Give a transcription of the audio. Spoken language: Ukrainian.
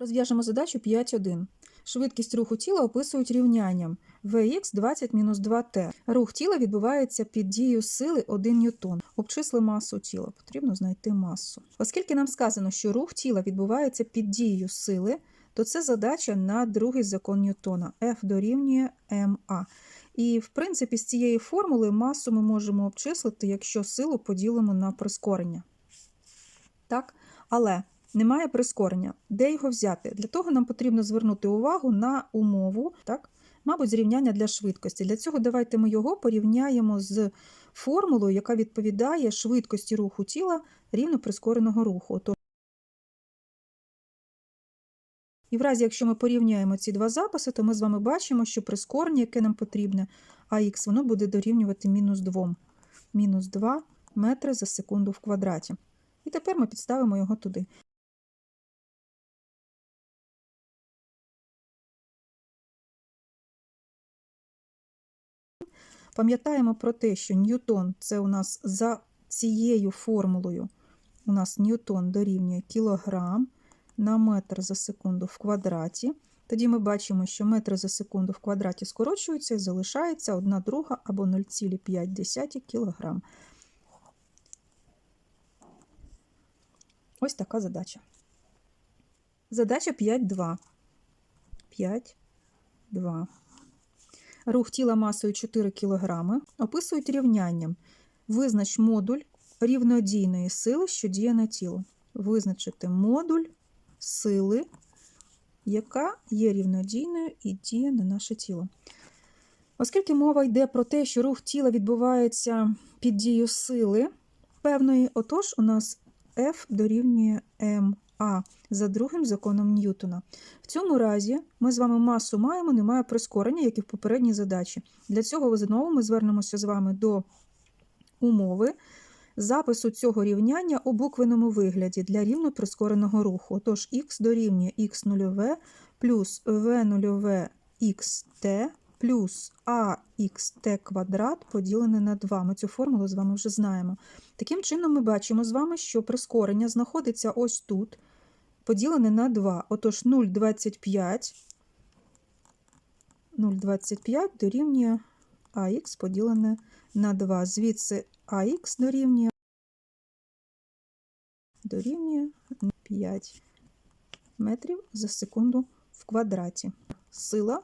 Розв'яжемо задачу 5.1. Швидкість руху тіла описують рівнянням Vx 20-2t. Рух тіла відбувається під дією сили 1 ньютон. Обчисли масу тіла. Потрібно знайти масу. Оскільки нам сказано, що рух тіла відбувається під дією сили, то це задача на другий закон Ньютона. F дорівнює ma. І, в принципі, з цієї формули масу ми можемо обчислити, якщо силу поділимо на прискорення. Так? Але немає прискорення. Де його взяти? Для того нам потрібно звернути увагу на умову, так? мабуть, зрівняння для швидкості. Для цього давайте ми його порівняємо з формулою, яка відповідає швидкості руху тіла рівно прискореного руху. І в разі, якщо ми порівняємо ці два записи, то ми з вами бачимо, що прискорення, яке нам потрібне, АХ, воно буде дорівнювати мінус 2. Мінус 2 метри за секунду в квадраті. І тепер ми підставимо його туди. Пам'ятаємо про те, що ньютон це у нас за цією формулою. У нас ньютон дорівнює кілограм на метр за секунду в квадраті. Тоді ми бачимо, що метри за секунду в квадраті скорочуються і залишається 1 друга або 0,5 кг. Ось така задача. Задача 5.2. 5.2. Рух тіла масою 4 кг описують рівнянням. Визнач модуль рівнодійної сили, що діє на тіло. Визначити модуль сили, яка є рівнодійною і діє на наше тіло. Оскільки мова йде про те, що рух тіла відбувається під дією сили певної, отож у нас F дорівнює ма за другим законом Ньютона. В цьому разі ми з вами масу маємо, немає прискорення, як і в попередній задачі. Для цього знову ми звернемося з вами до умови запису цього рівняння у буквеному вигляді для рівно прискореного руху. Отож, х дорівнює х нульове плюс v нульове xt плюс axt квадрат поділене на 2. Ми цю формулу з вами вже знаємо. Таким чином, ми бачимо з вами, що прискорення знаходиться ось тут, поділене на 2. Отож, 0,25 0,25 дорівнює АХ поділене на 2. Звідси АХ дорівнює дорівнює 5 метрів за секунду в квадраті. Сила